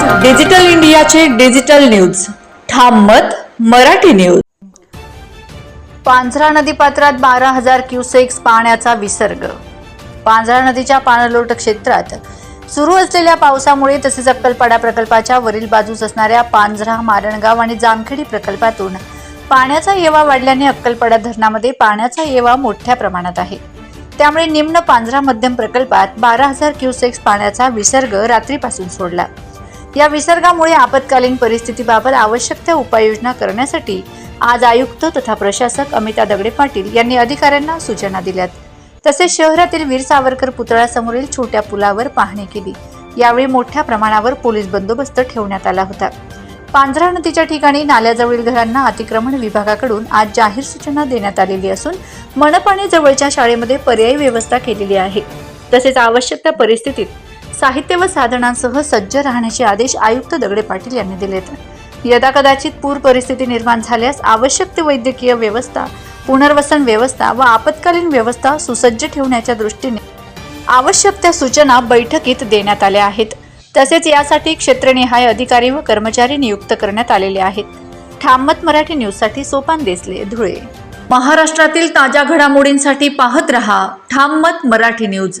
Digital इंडियाचे digital news. ठाम मत मराठी न्यूज. पांझरा नदीपात्रात बारा हजार क्युसेक्स पाण्याचा विसर्ग. पांझरा नदीच्या पाणलोट क्षेत्रात सुरू असलेल्या पावसामुळे तसेच अक्कलपाडा प्रकल्पाच्या वरील बाजूस असणाऱ्या पांझरा मारणगाव आणि जामखेडी प्रकल्पातून पाण्याचा येवा वाढल्याने अक्कलपाडा धरणामध्ये पाण्याचा येवा मोठ्या प्रमाणात आहे. त्यामुळे निम्न पांझरा मध्यम प्रकल्पात बारा हजार क्युसेक्स पाण्याचा विसर्ग रात्रीपासून सोडला. या विसर्गामुळे आपत्कालीन परिस्थितीबाबत आवश्यक त्या उपाययोजना करण्यासाठी आज आयुक्त तथा प्रशासक अमिता दगडे पाटील यांनी अधिकाऱ्यांना सूचना दिल्यात. तसेच शहरातील वीर सावरकर पुतळ्यासमोरील छोट्या पुलावर पाहणी केली. यावेळी मोठ्या प्रमाणावर पोलीस बंदोबस्त ठेवण्यात आला होता. पांझरा नदीच्या ठिकाणी नाल्याजवळील घरांना अतिक्रमण विभागाकडून आज जाहीर सूचना देण्यात आलेली असून मनपाने जवळच्या शाळेमध्ये पर्यायी व्यवस्था केलेली आहे. तसेच आवश्यक त्या परिस्थितीत साहित्य व साधनांसह सज्ज राहण्याचे आदेश आयुक्त दगडे पाटील यांनी दिलेत. यदा कदाचित पूर परिस्थिती निर्माण झाल्यास आवश्यक ते वैद्यकीय व्यवस्था पुनर्वसन व्यवस्था व आपत्कालीन व्यवस्था सुसज्ज ठेवण्याच्या दृष्टीने आवश्यक त्या सूचना बैठकीत देण्यात आल्या आहेत. तसेच यासाठी क्षेत्रनिहाय अधिकारी व कर्मचारी नियुक्त करण्यात आलेले आहेत. ठाममत मराठी न्यूजसाठी सोपान देसले धुळे. महाराष्ट्रातील ताज्या घडामोडींसाठी पाहत रहा ठाम मत मराठी न्यूज.